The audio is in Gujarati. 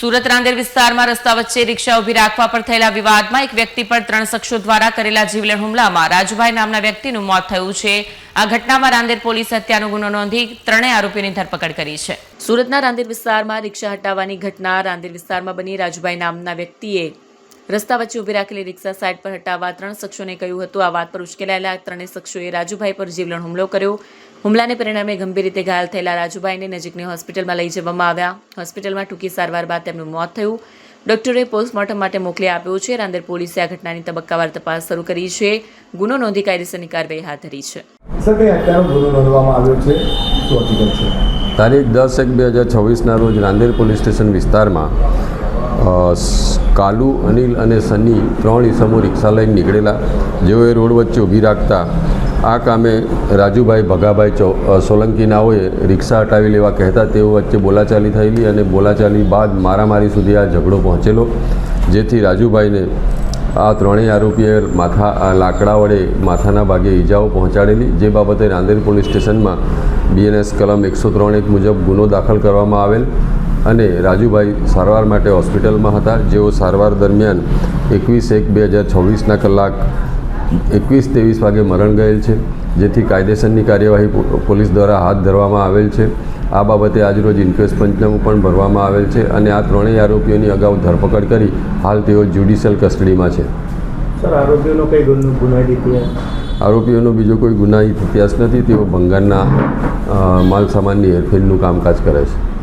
સુરત રાંદેર વિસ્તારમાં રસ્તા વચ્ચે રિક્ષા ઊભી રાખવા પર થયેલા વિવાદમાં એક વ્યક્તિ પર ત્રણ શખ્સો દ્વારા કરેલા જીવલેણ હુમલામાં રાજુભાઈ નામના વ્યક્તિનું મોત થયું છે. આ ઘટનામાં રાંદેર પોલીસે હત્યાનો ગુનો નોંધી ત્રણેય આરોપીની ધરપકડ કરી છે. સુરતના રાંદેર વિસ્તારમાં રિક્ષા હટાવવાની ઘટના રાંદેર વિસ્તારમાં બની રાજુભાઈ નામના વ્યક્તિએ રસ્તા વચ્ચે ઊભી રાખેલી રિક્ષા સાઇડ પર હટાવવા ત્રણ શખ્સોને કહ્યું હતું. આ વાત પર ઉશ્કેલાયેલા ત્રણેય શખ્સોએ રાજુભાઈ પર જીવલેણ હુમલો કર્યો. હુમલાને પરિણામે ગંભીર રીતે ઘાયલ થયેલા રાજુભાઈને નજીકની હોસ્પિટલમાં લઈ જવામાં આવ્યા. હોસ્પિટલમાં ટૂંકી સારવાર બાદ તેમનું મોત થયું. ડોક્ટરે પોસ્ટમોર્ટમ માટે મોકલી આપ્યો છે. રાંદેર પોલીસે આ ઘટનાની તબક્કાવાર તપાસ શરૂ કરી છે. ગુનો નોંધી કાયદેસરની કાર્યવાહી હાથ ધરી છે. સર કંઈ હત્યાનો ગુનો નોંધવામાં આવ્યો છે? શું હકીકત છે? તારીખ દસ એક બે હજાર છવ્વીસના રોજ રાંદેર પોલીસ સ્ટેશન વિસ્તારમાં કાલુ, અનિલ અને સની ત્રણ ઈસમો રિક્ષા લઈને નીકળેલા. જેઓએ રોડ વચ્ચે ઊભી રાખતા આ કામે રાજુભાઈ ભગાભાઈ ચો સોલંકીનાઓએ રિક્ષા હટાવી લેવા કહેતા તેઓ વચ્ચે બોલાચાલી થયેલી અને બોલાચાલી બાદ મારામારી સુધી આ ઝઘડો પહોંચેલો, જેથી રાજુભાઈને આ ત્રણેય આરોપીએ માથા લાકડા વડે માથાના ભાગે ઈજાઓ પહોંચાડેલી. જે બાબતે રાંદેર પોલીસ સ્ટેશનમાં બીએનએસ કલમ એકસો ત્રણ એક મુજબ ગુનો દાખલ કરવામાં આવેલ. અને રાજુભાઈ સારવાર માટે હોસ્પિટલમાં હતા. જેઓ સારવાર દરમિયાન એકવીસ એક બે હજાર છવ્વીસના કલાક એકવીસ ત્રેવીસ વાગે મરણ ગયેલ છે. જેથી કાયદેસરની કાર્યવાહી પોલીસ દ્વારા હાથ ધરવામાં આવેલ છે. આ બાબતે આજરોજ ઇન્ક્વેસ્ટ પંચનામું પણ ભરવામાં આવેલ છે અને આ ત્રણેય આરોપીઓની અગાઉ ધરપકડ કરી હાલ તેઓ જ્યુડિશિયલ કસ્ટડીમાં છે. સર આરોપીઓનો કઈ ગુનાહિત ઇતિહાસ? આરોપીઓનો બીજો કોઈ ગુનાહિત ઇતિહાસ નથી. તેઓ ભંગારના અ, માલ સામાનની હેરફેરનું કામકાજ કરે છે.